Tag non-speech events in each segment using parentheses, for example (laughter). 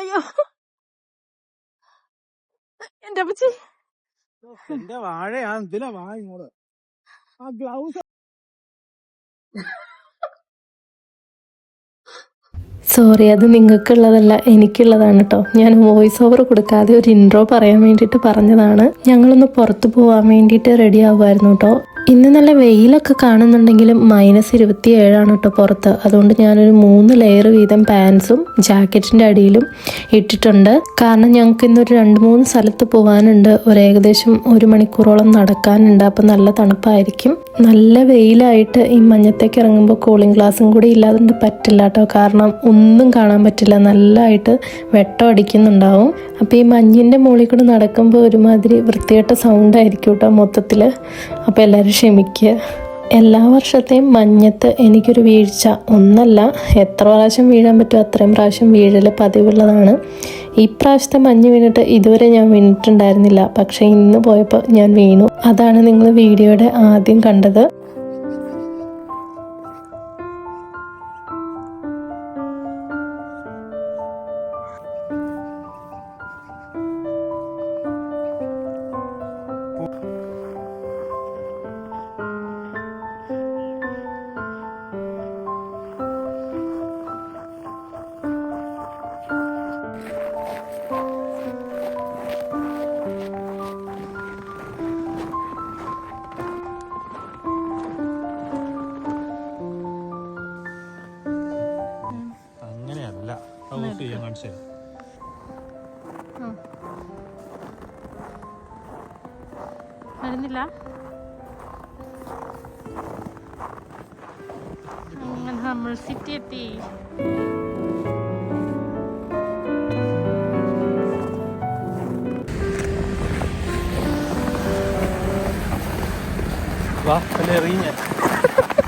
അയ്യോ. എന്റെ അപ്പച്ചി. എന്റെ വാഴയാ ഇതിലെ വാഴ ഇങ്ങോട്ട്. ആ ഗ്ലൗസ്. സോറി അത് നിങ്ങൾക്കുള്ളതല്ല എനിക്കുള്ളതാണ് കേട്ടോ ഞാൻ വോയിസ് ഓവർ കൊടുക്കാതെ ഒരു ഇൻട്രോ പറയാൻ വേണ്ടിയിട്ട് പറഞ്ഞതാണ്. ഞങ്ങളൊന്ന് പുറത്തു പോകാൻ വേണ്ടിയിട്ട് റെഡി ആവുമായിരുന്നു കേട്ടോ ഇന്ന് നല്ല വെയിലൊക്കെ കാണുന്നുണ്ടെങ്കിലും മൈനസ് ഇരുപത്തി ഏഴാണ് കേട്ടോ പുറത്ത്. അതുകൊണ്ട് ഞാനൊരു മൂന്ന് ലെയർ വീതം പാൻസും ജാക്കറ്റിന്റെ അടിയിലും ഇട്ടിട്ടുണ്ട്. കാരണം ഞങ്ങൾക്ക് ഇന്നൊരു രണ്ട് മൂന്ന് സ്ഥലത്ത് പോകാനുണ്ട് ഒരു ഏകദേശം ഒരു മണിക്കൂറോളം നടക്കാനുണ്ട്. അപ്പം നല്ല തണുപ്പായിരിക്കും. നല്ല വെയിലായിട്ട് ഈ മഞ്ഞത്തേക്ക് ഇറങ്ങുമ്പോൾ കൂളിംഗ് ഗ്ലാസും കൂടി ഇല്ലാതെ പറ്റില്ല കേട്ടോ കാരണം ഒന്നും കാണാൻ പറ്റില്ല. നല്ലതായിട്ട് വെട്ടം അടിക്കുന്നുണ്ടാവും. അപ്പോൾ ഈ മഞ്ഞിന്റെ മുകളിൽ കൂടെ നടക്കുമ്പോൾ ഒരുമാതിരി വൃത്തികെട്ട സൗണ്ട് ആയിരിക്കും കേട്ടോ മൊത്തത്തിൽ അപ്പോൾ എല്ലാവരും ക്ഷമിക്കുക എല്ലാ വർഷത്തെയും മഞ്ഞത്ത് എനിക്കൊരു വീഴ്ച. ഒന്നല്ല എത്ര പ്രാവശ്യം വീഴാൻ പറ്റുമോ അത്രയും പ്രാവശ്യം വീഴൽ പതിവുള്ളതാണ്. ഈ പ്രാവശ്യത്തെ മഞ്ഞ് വീണിട്ട് ഇതുവരെ ഞാൻ വീണിട്ടുണ്ടായിരുന്നില്ല. പക്ഷേ ഇന്ന് പോയപ്പോൾ ഞാൻ വീണു. അതാണ് നിങ്ങൾ വീഡിയോയുടെ ആദ്യം കണ്ടത്. ഹൗസ് ചെയ്യാൻ കാണിച്ചേ വരുന്നില്ല അങ്ങനെ നമ്മൾ സിറ്റി എത്തി വാ അല്ലേ എറിഞ്ഞ (laughs)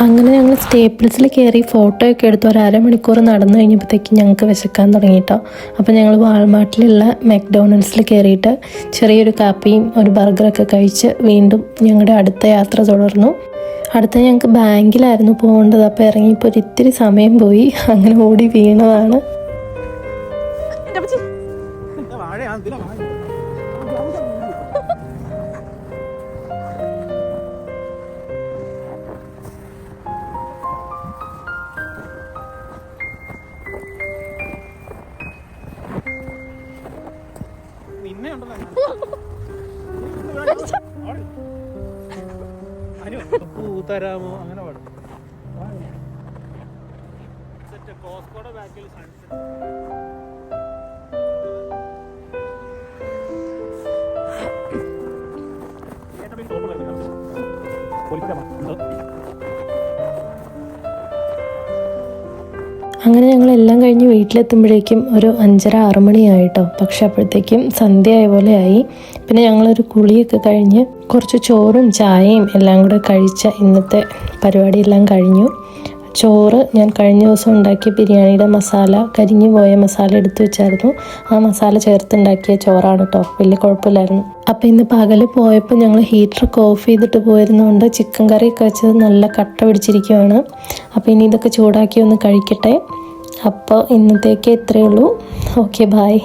അങ്ങനെ ഞങ്ങൾ സ്റ്റേപ്പിൾസിൽ കയറി ഫോട്ടോ ഒക്കെ എടുത്ത് ഒരു അരമണിക്കൂർ നടന്നു കഴിഞ്ഞപ്പോഴത്തേക്കും ഞങ്ങൾക്ക് വിശക്കാൻ തുടങ്ങിയിട്ടോ അപ്പോൾ ഞങ്ങൾ വാൾമാർട്ടിലുള്ള മെക്ഡോണൽഡ്സിൽ കയറിയിട്ട് ചെറിയൊരു കാപ്പിയും ഒരു ബർഗറൊക്കെ കഴിച്ച് വീണ്ടും ഞങ്ങളുടെ അടുത്ത യാത്ര തുടർന്നു. അടുത്ത ഞങ്ങൾക്ക് ബാങ്കിലായിരുന്നു പോകേണ്ടത്. അപ്പോൾ ഇറങ്ങിയപ്പോൾ ഒരു ഇത്തിരി സമയം പോയി. അങ്ങനെ ഓടി വീണതാണ്. വാഴ നിന്നെ ഉണ്ടല്ലോ (laughs) പൂ തരാമോ അങ്ങനെ പാടും. കോസ്കോടെ ബാക്കിൽ സൺസെറ്റ്. അങ്ങനെ ഞങ്ങൾ എല്ലാം കഴിഞ്ഞ് വീട്ടിലെത്തുമ്പോഴേക്കും ഒരു അഞ്ചര ആറ് മണിയായിട്ടോ. പക്ഷെ അപ്പോഴത്തേക്കും സന്ധ്യ ആയ പോലെ ആയി പിന്നെ ഞങ്ങളൊരു കുളിയൊക്കെ കഴിഞ്ഞ് കുറച്ച് ചോറും ചായയും എല്ലാം കൂടെ കഴിച്ച ഇന്നത്തെ പരിപാടിയെല്ലാം കഴിഞ്ഞു. ചോറ് ഞാൻ കഴിഞ്ഞ ദിവസം ഉണ്ടാക്കിയ ബിരിയാണിയുടെ മസാല കരിഞ്ഞു പോയ മസാല എടുത്തു വെച്ചായിരുന്നു. ആ മസാല ചേർത്തുണ്ടാക്കിയ ചോറാണ് കേട്ടോ വലിയ കുഴപ്പമില്ലായിരുന്നു. അപ്പോൾ ഇന്ന് പകൽ പോയപ്പോൾ ഞങ്ങൾ ഹീറ്ററൊക്കെ ഓഫ് ചെയ്തിട്ട് പോയിരുന്നതുകൊണ്ട് ചിക്കൻ കറിയൊക്കെ വെച്ചത് നല്ല കട്ട പിടിച്ചിരിക്കുവാണ്. അപ്പോൾ ഇനി ഇതൊക്കെ ചൂടാക്കി ഒന്ന് കഴിക്കട്ടെ. അപ്പോൾ ഇന്നത്തേക്ക് ഇത്രയേ ഉള്ളൂ. Okay bye